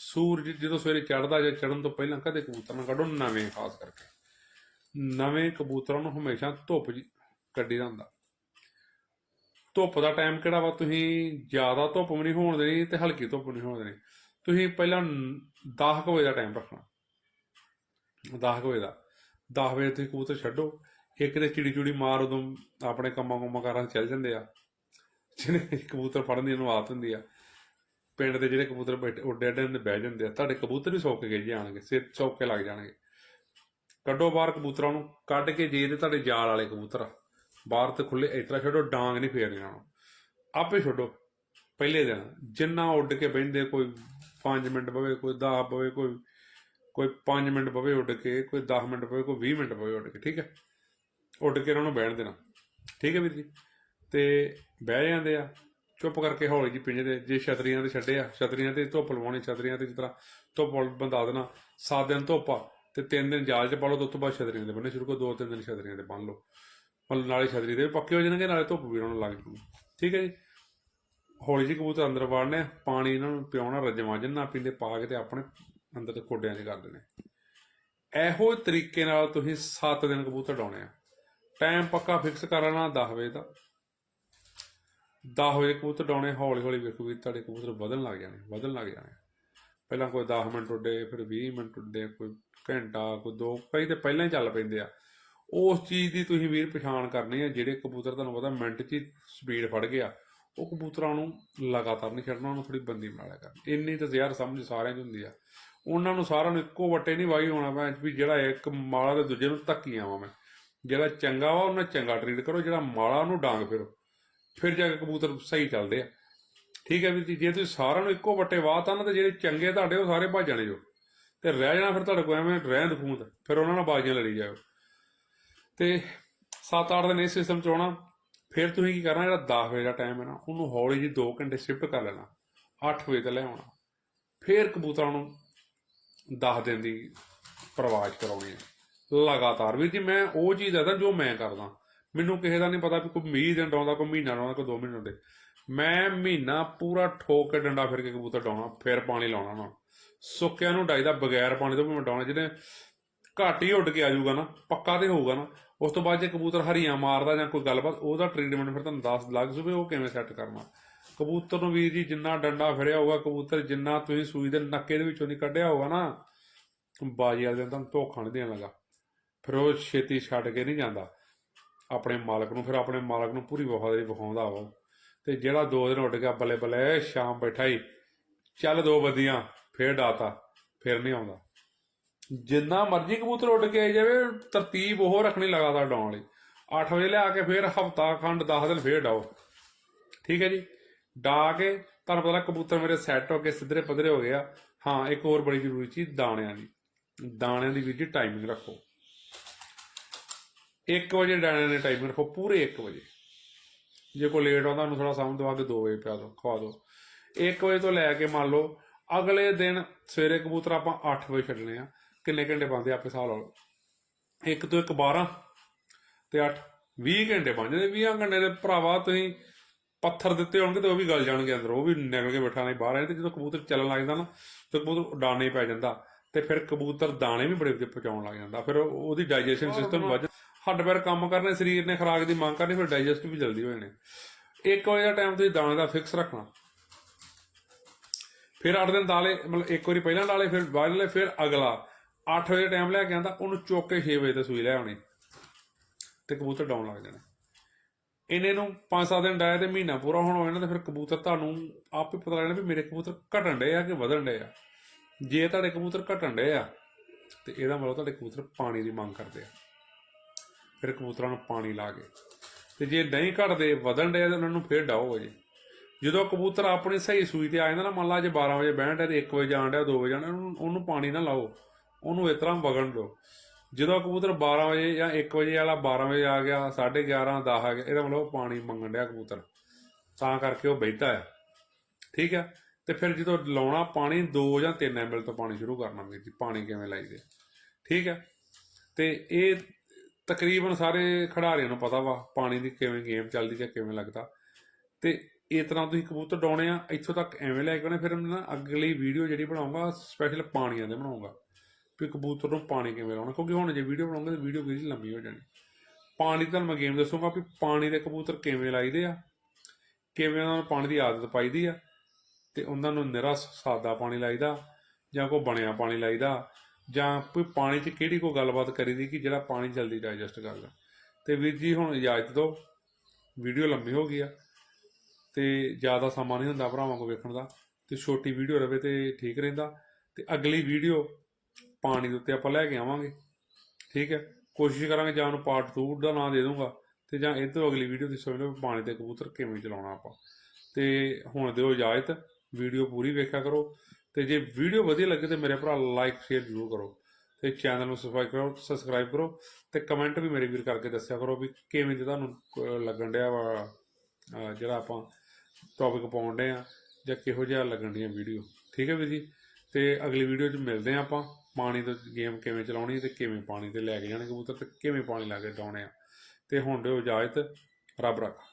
ਸੂਰਜ ਜਦੋਂ ਸਵੇਰੇ ਚੜਦਾ ਜਾਂ ਚੜਨ ਤੋਂ ਪਹਿਲਾਂ ਕਦੇ ਕਬੂਤਰ ਨਾ ਕੱਢੋ, ਨਵੇਂ ਖਾਸ ਕਰਕੇ। ਨਵੇਂ ਕਬੂਤਰਾਂ ਨੂੰ ਹਮੇਸ਼ਾ ਧੁੱਪ ਕੱਢੀ ਜਾਂਦਾ ਧੁੱਪ ਦਾ ਟਾਈਮ ਕਿਹੜਾ ਵਾ? ਤੁਸੀਂ ਜ਼ਿਆਦਾ ਧੁੱਪ ਵੀ ਨਹੀਂ ਹੋਣ ਦੇਣੀ ਤੇ ਹਲਕੀ ਧੁੱਪ ਨਹੀਂ ਹੋਣ ਦੇਣੀ। ਤੁਸੀਂ ਪਹਿਲਾਂ 10 ਵਜੇ ਦਾ ਟਾਈਮ ਰੱਖਣਾ। 10 ਵਜੇ ਦਾ। 10 ਵਜੇ ਤੁਸੀਂ ਕਬੂਤਰ ਛੱਡੋ। ਇੱਕ ਤੇ ਚਿੜੀ ਚੁੜੀ ਮਾਰ ਉਦੋਂ ਆਪਣੇ ਕੰਮਾਂ ਕੁੰਮਾਂ ਕਾਰਾਂ ਚੱਲ ਜਾਂਦੇ ਆ। ਜਿਹੜੇ ਕਬੂਤਰ ਫੜਨ ਦੀ ਉਹਨੂੰ ਆਦਤ ਹੁੰਦੀ ਆ। ਪਿੰਡ ਦੇ ਜਿਹੜੇ ਕਬੂਤਰ ਬੈਠੇ ਉੱਡੇ ਅੱਡੇ ਹੁੰਦੇ ਬਹਿ ਜਾਂਦੇ ਆ ਤੁਹਾਡੇ ਕਬੂਤਰ ਵੀ ਸੌਕ ਕੇ ਜਾਣਗੇ ਸਿਰ ਸੌਕ ਕੇ ਲੱਗ ਜਾਣਗੇ। ਕੱਢੋ ਬਾਹਰ ਕਬੂਤਰਾਂ ਨੂੰ ਕੱਢ ਕੇ ਜੇ ਤੇ ਤੁਹਾਡੇ ਜਾਲ ਵਾਲੇ ਕਬੂਤਰ ਆ, ਬਾਹਰ ਤੇ ਖੁੱਲੇ ਇਸ ਤਰ੍ਹਾਂ ਛੱਡੋ ਡਾਂਗ ਨਹੀਂ ਫੇਰਨੀਆਂ ਉਹਨੂੰ ਆਪੇ ਛੱਡੋ ਪਹਿਲੇ ਦਿਨ ਜਿੰਨਾ ਉੱਡ ਕੇ ਬਹਿੰਦੇ ਕੋਈ 5 ਮਿੰਟ ਬਵੇ ਕੋਈ 10 ਬਵੇ ਕੋਈ ਕੋਈ 5 ਮਿੰਟ ਬਵੇ ਉੱਡ ਕੇ ਕੋਈ 10 ਮਿੰਟ ਬਵੇ ਕੋਈ 20 ਮਿੰਟ ਬਵੇ ਉੱਡ ਕੇ ਠੀਕ ਹੈ ਉੱਡ ਕੇ ਉਹਨਾਂ ਨੂੰ ਬਹਿਣ ਦੇਣਾ। ਠੀਕ ਹੈ ਵੀਰ ਜੀ? ਤੇ ਬਹਿ ਜਾਂਦੇ ਆ ਚੁੱਪ ਕਰਕੇ ਹੌਲੀ ਜਿਹੀ ਪਿੰਜਰੇ ਜੇ ਛਤਰੀਆਂ ਤੇ ਛੱਡੇ ਆ ਛਤਰੀਆਂ ਤੇ ਧੁੱਪ ਲਵਾਉਣੀ ਛਤਰੀਆਂ ਤੇ ਜਿਸ ਤਰ੍ਹਾਂ ਧੁੱਪ ਬੰਦਾ ਦੇਣਾ 7 ਦਿਨ ਧੁੱਪ ਆ ਤੇ 3 ਦਿਨ ਜਾਲ 'ਚ ਪਾ ਲਓ ਤੇ ਉਸ ਤੋਂ ਬਾਅਦ ਛਤਰੀਆਂ ਦੇ ਬੰਨੇ ਸ਼ੁਰੂ ਕਰੋ 2-3 ਦਿਨ ਛਤਰੀਆਂ ਤੇ ਬੰਨ ਲਓ। ਮਤਲਬ ਨਾਲੇ ਛਤਰੀ ਦੇ ਪੱਕੇ ਹੋ ਜਾਣਗੇ ਨਾਲੇ ਧੁੱਪ ਵੀ ਉਹਨਾਂ ਲੱਗ ਜੂਗੀ ਠੀਕ ਹੈ ਜੀ? ਹੌਲੀ ਜੀ ਕਬੂਤਰ ਅੰਦਰ ਵੜਨੇ ਆ, ਪਾਣੀ ਇਹਨਾਂ ਨੂੰ ਪਿਆਉਣਾ ਰੱਜਵਾ ਜਿੰਨਾ ਪੀਂਦੇ ਪਾ ਕੇ ਤੇ ਆਪਣੇ ਅੰਦਰ ਦੇ ਖੋਡਿਆਂ 'ਚ ਕਰ ਦੇਣੇ। ਇਹੋ ਤਰੀਕੇ ਨਾਲ ਤੁਸੀਂ 7 ਦਿਨ ਕਬੂਤਰ ਡਾਉਣੇ ਆ। ਟਾਈਮ ਪੱਕਾ ਫਿਕਸ ਕਰ ਲੈਣਾ 10 ਵਜੇ ਦਾ 10 ਵਜੇ ਕਬੂਤਰ ਡਾਉਣੇ, ਹੌਲੀ ਹੌਲੀ ਵੇਖੋ ਵੀ ਤੁਹਾਡੇ ਕਬੂਤਰ ਵਧਣ ਲੱਗ ਜਾਣੇ, ਵਧਣ ਲੱਗ ਜਾਣੇ। ਪਹਿਲਾਂ ਕੋਈ 10 ਮਿੰਟ ਉੱਡੇ, ਫਿਰ 20 ਮਿੰਟ ਉੱਡੇ, ਕੋਈ ਘੰਟਾ, ਕੋਈ ਦੋ, ਕਈ ਤੇ ਪਹਿਲਾਂ ਹੀ ਚੱਲ ਪੈਂਦੇ ਆ। ਉਸ ਚੀਜ਼ ਦੀ ਤੁਸੀਂ ਵੀਰ ਪਛਾਣ ਕਰਨੀ ਹੈ ਜਿਹੜੇ ਕਬੂਤਰ ਤੁਹਾਨੂੰ ਪਤਾ ਮਿੰਟ 'ਚ ਹੀ ਸਪੀਡ ਫੜ ਗਿਆ ਉਹ ਕਬੂਤਰਾਂ ਨੂੰ ਲਗਾਤਾਰ ਨਹੀਂ ਛੱਡਣਾ, ਉਹਨੂੰ ਥੋੜੀ ਬੰਦੀ ਬਣਾ ਲਿਆ ਕਰ ਇੰਨੀ ਤਾਂ ਜ਼ਹਿਰ ਸਮਝ ਸਾਰਿਆਂ 'ਚ ਹੁੰਦੀ ਆ। ਉਹਨਾਂ ਨੂੰ ਸਾਰਿਆਂ ਨੂੰ ਇੱਕੋ ਵੱਟੇ ਨਹੀਂ ਵਾਈ ਹੋਣਾ ਮੈਂ ਵੀ ਜਿਹੜਾ ਇੱਕ ਮਾਲਾ ਤੇ ਦੂਜੇ ਨੂੰ ਧੱਕੀ ਆਵਾਂ ਮੈਂ। ਜਿਹੜਾ ਚੰਗਾ ਵਾ ਉਹਨਾਂ ਚੰਗਾ ਟਰੀਟ ਕਰੋ, ਜਿਹੜਾ ਮਾਲਾ ਉਹਨੂੰ ਡਾਂਗ ਫਿਰੋ। ਫਿਰ ਜਾ ਕੇ ਕਬੂਤਰ ਸਹੀ ਚੱਲਦੇ ਆ। ਠੀਕ ਹੈ ਵੀਰ ਜੀ, ਜੇ ਤੁਸੀਂ ਸਾਰਿਆਂ ਨੂੰ ਇੱਕੋ ਵੱਟੇ ਵਾਹਤਾ ਨਾ, ਤੇ ਜਿਹੜੇ ਚੰਗੇ ਤੁਹਾਡੇ, ਉਹ ਸਾਰੇ ਭੱਜ ਜਾਣੇ ਜੋ। ਤੇ ਰਹਿ ਜਾਣਾ ਫਿਰ ਤੁਹਾਡੇ ਕੋਲ ਐਵੇਂ ਰਹਿੰਦ ਖੂੰਦ ਫਿਰ ਉਹਨਾਂ ਨਾਲ ਬਾਜ਼ੀਆਂ ਲੜੀ ਜਾਓ ਤੇ 7-8 ਦਿਨ ਇਸ ਸਿਸਟਮ ਚ ਆਉਣਾ ਫਿਰ ਤੁਸੀਂ ਕੀ ਕਰਨਾ, ਜਿਹੜਾ 10 ਵਜੇ ਦਾ ਟਾਈਮ ਹੈ ਨਾ, ਉਹਨੂੰ ਹੌਲੀ ਜੀ 2 ਘੰਟੇ ਸ਼ਿਫਟ ਕਰ ਲੈਣਾ 8 ਵਜੇ ਤੇ ਲੈ ਆਉਣਾ, ਫਿਰ ਕਬੂਤਰਾਂ ਨੂੰ 10 ਦਿਨ ਦੀ ਪ੍ਰਵਾਜ ਕਰਾਉਣੀ ਹੈ। ਲਗਾਤਾਰ। ਵੀਰ ਜੀ, ਮੈਂ ਉਹ ਚੀਜ਼ ਦੱਸਦਾ ਜੋ ਮੈਂ ਕਰਦਾ। ਮੈਨੂੰ ਕਿਸੇ ਦਾ ਨਹੀਂ ਪਤਾ ਵੀ ਕੋਈ 20 ਦਿਨ ਡਾਉਂਦਾ, ਕੋਈ ਮਹੀਨਾ ਡਾਉਂਦਾ, ਕੋਈ 2 ਮਹੀਨੇ ਡਾਉਂਦੇ। ਮੈਂ ਮਹੀਨਾ ਪੂਰਾ ਠੋਕ ਕੇ ਡੰਡਾ ਫਿਰ ਕੇ ਕਬੂਤਰ ਡਾਉਣਾ, ਫਿਰ ਪਾਣੀ ਲਾਉਣਾ ਨਾ। ਸੁੱਕਿਆਂ ਨੂੰ ਡਾਈਦਾ ਬਗੈਰ ਪਾਣੀ ਤੋਂ ਵੀ ਮੈਂ ਡਾਉਣਾ, ਜਿਹਨੇ ਘੱਟ ਹੀ ਉੱਡ ਕੇ ਆ ਜਾਊਗਾ ਨਾ, ਪੱਕਾ ਤੇ ਹੋਊਗਾ ਨਾ, ਉਸ ਤੋਂ ਬਾਅਦ ਜੇ ਕਬੂਤਰ ਹਰੀਆਂ ਮਾਰਦਾ ਜਾਂ ਕੋਈ ਗੱਲਬਾਤ, ਉਹਦਾ ਟ੍ਰੀਟਮੈਂਟ ਫਿਰ ਤੁਹਾਨੂੰ ਦੱਸ ਲੱਗ ਜੂਵੇ ਉਹ ਕਿਵੇਂ ਸੈੱਟ ਕਰਨਾ। ਕਬੂਤਰ ਨੂੰ ਵੀਰ ਜੀ ਜਿੰਨਾ ਡੰਡਾ ਫਿਰਿਆ ਹੋਊਗਾ, ਕਬੂਤਰ ਜਿੰਨਾ ਤੁਸੀਂ ਸੂਈ ਦੇ ਨੱਕੇ ਦੇ ਵਿੱਚੋਂ ਨਹੀਂ ਕੱਢਿਆ ਹੋਊਗਾ ਨਾ, ਬਾਜੀ ਵਾਲੇ ਦਿਨ ਤੁਹਾਨੂੰ ਧੋਖਾ ਨਹੀਂ ਦੇਣ ਲੱਗਾ। ਫਿਰ ਉਹ ਛੇਤੀ ਛੱਡ ਕੇ ਨਹੀਂ ਜਾਂਦਾ। ਆਪਣੇ ਮਾਲਕ ਨੂੰ, ਫਿਰ ਆਪਣੇ ਮਾਲਕ ਨੂੰ ਪੂਰੀ ਵਫਾਦਾਰੀ ਵਿਖਾਉਂਦਾ ਵਾ। ਤੇ ਜਿਹੜਾ ਦੋ ਦਿਨ ਉੱਡ ਗਿਆ, ਬੱਲੇ ਬੱਲੇ, ਸ਼ਾਮ ਬੈਠਾ ਹੀ, ਚੱਲ ਦੋ ਬੱਦੀਆਂ ਫੇਰ ਡਾਤਾ, ਫਿਰ ਨਹੀਂ ਆਉਂਦਾ। ਜਿੰਨਾ ਮਰਜ਼ੀ ਕਬੂਤਰ ਉੱਡ ਕੇ ਆਈ ਜਾਵੇ, ਤਰਤੀਬ ਉਹ ਰੱਖਣੀ ਲਗਾਤਾਰ ਡਾਉਣ ਲਈ 8 ਵਜੇ ਲਿਆ ਕੇ ਫਿਰ ਹਫਤਾ ਖੰਡ 10 ਦਿਨ ਫੇਰ ਡਾਓ। ਠੀਕ ਹੈ ਜੀ? ਡਾ ਕੇ ਤੁਹਾਨੂੰ ਪਤਾ ਕਬੂਤਰ ਮੇਰੇ ਸੈੱਟ ਹੋ ਕੇ ਸਿੱਧਰੇ ਪੱਧਰੇ ਹੋ ਗਿਆ ਹਾਂ, ਇੱਕ ਹੋਰ ਬੜੀ ਜ਼ਰੂਰੀ ਚੀਜ਼, ਦਾਣਿਆਂ ਦੀ। ਦਾਣਿਆਂ ਦੀ ਵੀ ਜੀ ਟਾਈਮਿੰਗ ਰੱਖੋ। 1 ਵਜੇ ਦਾਣਿਆਂ ਦੀ ਟਾਈਮਿੰਗ ਰੱਖੋ ਪੂਰੇ 1 ਵਜੇ। ਜੇ ਕੋਈ ਲੇਟ ਆਉਂਦਾ ਉਹਨੂੰ ਥੋੜਾ ਸਮਾਂ ਦਵਾ ਕੇ 2 ਵਜੇ ਪਿਆ ਦਿਓ ਖਵਾ ਦਿਓ 1 ਵਜੇ ਤੋਂ ਲੈ ਕੇ ਮੰਨ ਲਓ ਅਗਲੇ ਦਿਨ ਸਵੇਰੇ ਕਬੂਤਰ ਆਪਾਂ 8 ਵਜੇ ਛੱਡਣੇ ਆ। ਕਿੰਨੇ ਘੰਟੇ ਬੰਦੇ ਆਪੇ ਹਿਸਾਬ ਲਾ ਲਓ। ਇੱਕ ਤੋਂ ਇੱਕ 12 ਤੇ 8 20 ਘੰਟੇ ਬਣ ਜਾਂਦੇ। 20 ਘੰਟੇ ਦੇ ਭਰਾਵਾ ਤੁਸੀਂ ਪੱਥਰ ਦਿੱਤੇ ਹੋਣਗੇ ਤੇ ਉਹ ਵੀ ਗਲ ਜਾਣਗੇ ਅੰਦਰ। ਉਹ ਵੀ ਨਿਕਲ ਕੇ ਬੈਠਾ ਨਹੀਂ ਬਾਹਰ ਆਏ ਤੇ ਜਦੋਂ ਕਬੂਤਰ ਚੱਲਣ ਲੱਗ ਜਾਂਦਾ ਨਾ ਤੇ ਕਬੂਤਰ ਉਡਾਣੇ ਪੈ ਜਾਂਦਾ। ਤੇ ਫਿਰ ਕਬੂਤਰ ਦਾਣੇ ਵੀ ਬੜੇ ਪਹੁੰਚਾਉਣ ਲੱਗ ਜਾਂਦਾ। ਫਿਰ ਉਹ- ਉਹਦੀ ਡਾਈਜੈਸ਼ਨ ਸਿਸਟਮ ਵੱਧ ਹੱਡ ਪੈਰ ਕੰਮ ਕਰਨੇ, ਸਰੀਰ ਨੇ ਖੁਰਾਕ ਦੀ ਮੰਗ ਕਰਨੀ, ਫਿਰ ਡਾਈਜੈਸਟ ਵੀ ਜਲਦੀ ਹੋ ਜਾਣੇ। ਇੱਕ ਵਜੇ ਦਾ ਟਾਈਮ ਤੁਸੀਂ ਦਾਣੇ ਦਾ ਫਿਕਸ ਰੱਖਣਾ। ਫਿਰ 8 ਦਿਨ ਦਾਲੇ, ਮਤਲਬ ਇੱਕ ਵਾਰੀ ਪਹਿਲਾਂ ਡਾਲੇ ਫਿਰ ਬਾਅਦ ਲੈ ਫਿਰ ਅਗਲਾ। 8 ਵਜੇ ਟਾਈਮ ਲੈ ਕੇ ਆਂਦਾ, ਉਹਨੂੰ ਚੁੱਕ ਕੇ 6 ਵਜੇ ਤੇ ਸੂਈ ਲੈ ਆਉਣੀ। ਤੇ ਕਬੂਤਰ ਡਾਉਣ ਲੱਗ ਜਾਣੇ। ਇਹਨੇ ਨੂੰ 5-7 ਦਿਨ ਡਾਇਆ ਤੇ ਮਹੀਨਾ ਪੂਰਾ ਹੋਣ ਹੋ ਜਾਣਾ ਤੇ, ਫਿਰ ਕਬੂਤਰ ਤੁਹਾਨੂੰ ਆਪੇ ਪਤਾ ਲੱਗਣਾ ਵੀ ਮੇਰੇ ਕਬੂਤਰ ਘਟਣ ਡੇ ਆ ਕਿ ਵਧਣ ਡੇ ਆ। ਜੇ ਤੁਹਾਡੇ ਕਬੂਤਰ ਘਟਣ ਡੇ ਆ, ਤੇ ਇਹਦਾ ਮਤਲਬ ਤੁਹਾਡੇ ਕਬੂਤਰ ਪਾਣੀ ਦੀ ਮੰਗ ਕਰਦੇ ਆ। ਫਿਰ ਕਬੂਤਰਾਂ ਨੂੰ ਪਾਣੀ ਲਾ ਕੇ। ਤੇ ਜੇ ਨਹੀਂ ਘਟਦੇ ਵਧਣ ਡਏ ਤਾਂ ਉਹਨਾਂ ਨੂੰ ਫਿਰ ਡਾਓ ਜੀ ਜਦੋਂ ਕਬੂਤਰ ਆਪਣੀ ਸਹੀ ਸੂਈ ਤੇ ਆ ਜਾਂਦਾ ਨਾ, ਮੰਨ ਲਾ ਜੇ 12 ਵਜੇ ਬਹਿਣ ਡਿਆ ਤੇ 1 ਵਜੇ ਜਾਣ ਡਿਆ 2 ਵਜੇ ਜਾਣ ਉਹਨੂੰ ਪਾਣੀ ਨਾ ਲਾਓ। ਉਹਨੂੰ ਇਸ ਤਰ੍ਹਾਂ ਵਗਣ ਦਿਓ। ਜਦੋਂ ਕਬੂਤਰ 12 ਵਜੇ ਜਾਂ 1 ਵਜੇ ਵਾਲਾ 12 ਵਜੇ ਆ ਗਿਆ 11:30 10 ਆ ਗਿਆ, ਇਹਦਾ ਮਤਲਬ ਉਹ ਪਾਣੀ ਮੰਗਣ ਡਿਆ ਕਬੂਤਰ। ਤਾਂ ਕਰਕੇ ਉਹ ਬੈਠਾ ਹੈ। ਠੀਕ ਹੈ? ਤੇ ਫਿਰ ਜਦੋਂ ਲਾਉਣਾ ਪਾਣੀ 2 ਜਾਂ 3 ਐਮਐਲ ਤੋਂ ਪਾਣੀ ਸ਼ੁਰੂ ਕਰਨਾ ਵੀਰ ਜੀ, ਪਾਣੀ ਕਿਵੇਂ ਲਾਈਦੇ ਠੀਕ ਹੈ? ਤੇ ਇਹ ਤਕਰੀਬਨ ਸਾਰੇ ਖਿਡਾਰੀਆਂ ਨੂੰ ਪਤਾ ਵਾ ਪਾਣੀ ਦੀ ਕਿਵੇਂ ਗੇਮ ਚੱਲਦੀ ਜਾਂ ਕਿਵੇਂ ਲੱਗਦਾ। ਤੇ ਇਸ ਤਰ੍ਹਾਂ ਤੁਸੀਂ ਕਬੂਤਰ ਡਾਉਣੇ ਆ, ਇੱਥੋਂ ਤੱਕ ਐਵੇਂ ਲੈ ਕੇ ਆਉਣੇ, ਫਿਰ ਮੈਂ ਨਾ ਅਗਲੀ ਵੀਡੀਓ ਜਿਹੜੀ ਬਣਾਉਂਗਾ ਸਪੈਸ਼ਲ ਪਾਣੀਆਂ ਦੇ ਬਣਾਉਂਗਾ ਵੀ ਕਬੂਤਰ ਨੂੰ ਪਾਣੀ ਕਿਵੇਂ ਲਾਉਣਾ। ਕਿਉਂਕਿ ਹੁਣ ਜੇ ਵੀਡੀਓ ਬਣਾਉਂਗੇ ਤਾਂ ਵੀਡੀਓ ਕਿਹੜੀ ਲੰਮੀ ਹੋ ਜਾਣੀ। ਪਾਣੀ ਦਾ ਮੈਂ ਗੇਮ ਦੱਸੂਗਾ ਵੀ ਪਾਣੀ ਦੇ ਕਬੂਤਰ ਕਿਵੇਂ ਲਾਈਦੇ ਆ, ਕਿਵੇਂ ਉਹਨਾਂ ਨੂੰ ਪਾਣੀ ਦੀ ਆਦਤ ਪਾਈਦੀ ਆ ਤੇ ਉਹਨਾਂ ਨੂੰ ਨਿਰਾ ਸਾਦਾ ਪਾਣੀ ਲਾਈਦਾ ਜਾਂ ਕੋਈ ਬਣਿਆ ਪਾਣੀ ਲਾਈਦਾ ਜਾਂ ਕੋਈ ਪਾਣੀ 'ਚ ਕਿਹੜੀ ਕੋਈ ਗੱਲਬਾਤ ਕਰੀ ਦੀ ਕਿ ਜਿਹੜਾ ਪਾਣੀ ਜਲਦੀ ਡਾਈਜੈਸਟ ਕਰਦਾ ਤੇ ਵੀਰ ਜੀ, ਹੁਣ ਇਜਾਜ਼ਤ ਦਿਓ। ਵੀਡੀਓ ਲੰਮੀ ਹੋ ਗਈ ਆ ਤੇ ਜ਼ਿਆਦਾ ਸਮਾਂ ਨਹੀਂ ਹੁੰਦਾ ਭਰਾਵਾਂ ਕੋ ਵੇਖਣ ਦਾ। ਤੇ ਛੋਟੀ ਵੀਡੀਓ ਰਵੇ ਤੇ ਠੀਕ ਰਹਿੰਦਾ। ਤੇ ਅਗਲੀ ਵੀਡੀਓ ਪਾਣੀ ਦੇ ਉੱਤੇ ਆਪਾਂ ਲੈ ਕੇ ਆਵਾਂਗੇ। ਠੀਕ ਹੈ? ਕੋਸ਼ਿਸ਼ ਕਰਾਂਗੇ ਜਾਂ ਉਹਨੂੰ ਪਾਰਟ 2 ਦਾ ਨਾਮ ਦੇ ਦੂੰਗਾ ਤੇ ਜਾਂ ਇਹ ਤੋਂ ਅਗਲੀ ਵੀਡੀਓ ਦੀ ਸਮਝ ਲਓ ਵੀ ਪਾਣੀ ਦੇ ਕਬੂਤਰ ਕਿਵੇਂ ਚਲਾਉਣਾ ਆਪਾਂ। ਤੇ ਹੁਣ ਦਿਓ ਇਜਾਜ਼ਤ। ਵੀਡੀਓ ਪੂਰੀ ਵੇਖਿਆ ਕਰੋ। ਤੇ ਜੇ ਵੀਡੀਓ ਵਧੀਆ ਲੱਗੇ ਤੇ ਮੇਰੇ ਭਰਾ ਲਾਈਕ ਸ਼ੇਅਰ ਜ਼ਰੂਰ ਕਰੋ। ਤੇ ਚੈਨਲ ਨੂੰ ਸਬਸਕ੍ਰਾਈਬ ਕਰੋ ਸਬਸਕ੍ਰਾਈਬ ਕਰੋ ਤੇ ਕਮੈਂਟ ਵੀ ਮੇਰੇ ਵੀਰ ਕਰਕੇ ਦੱਸਿਆ ਕਰੋ ਵੀ ਕਿਵੇਂ ਦੀ ਤੁਹਾਨੂੰ ਲੱਗਣ ਡਿਆ ਵਾ ਜਿਹੜਾ ਆਪਾਂ ਟੌਪਿਕ ਪਾਉਣ ਡਏ ਆ ਜਾਂ ਕਿਹੋ ਜਿਹਾ ਲੱਗਣ ਡੀਆਂ ਵੀਡੀਓ ਠੀਕ ਹੈ ਵੀਰ ਜੀ? ਤੇ ਅਗਲੀ ਵੀਡੀਓ 'ਚ ਮਿਲਦੇ ਆ ਆਪਾਂ, ਪਾਣੀ ਤੋਂ ਗੇਮ ਕਿਵੇਂ ਚਲਾਉਣੀ ਤੇ ਕਿਵੇਂ ਪਾਣੀ ਤੇ ਲੈ ਕੇ ਜਾਣੇ ਕਬੂਤਰ ਤੇ ਕਿਵੇਂ ਪਾਣੀ ਲਾ ਕੇ ਡਾਉਣੇ ਆ। ਤੇ ਹੁਣ ਦਿਓ ਇਜਾਜ਼ਤ, ਰੱਬ ਰੱਖਾ।